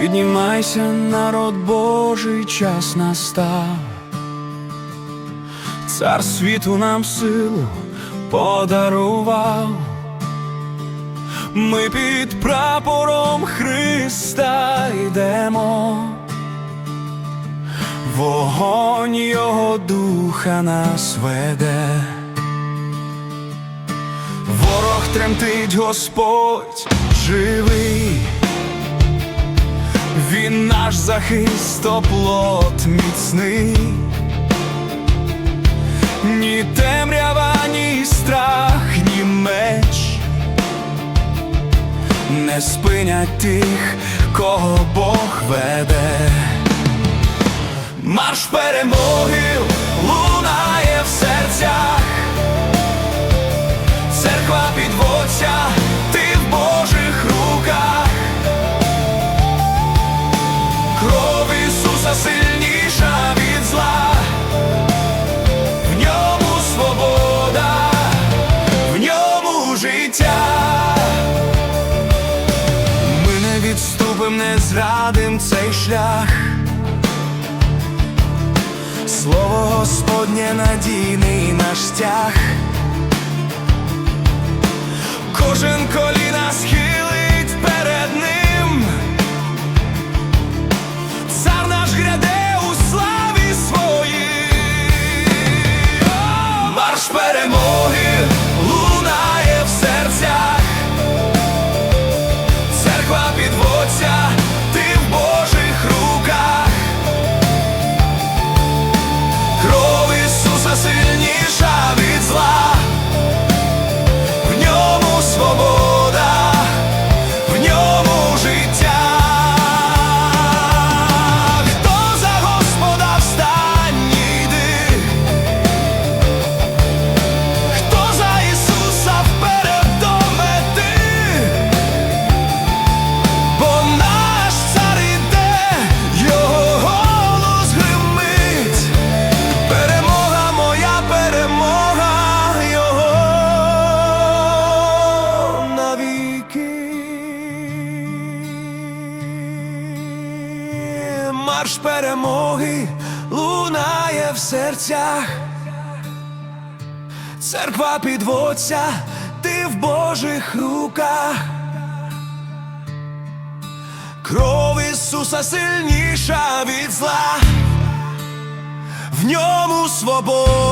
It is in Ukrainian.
Піднімайся, народ Божий, час настав. Цар світу нам силу подарував. Ми під прапором Христа йдемо. Вогонь Його духа нас веде. Ворог тремтить, Господь живий. Він наш захист, оплот міцний. Ні темрява, ні страх, ні меч не спинять тих, кого Бог веде. Марш перемоги зрадим цей шлях. Слово Господнє надійний наш стяг. Кожен Марш перемоги лунає в серцях. Церква підводця, ти в Божих руках. Кров Ісуса сильніша від зла в ньому свобода,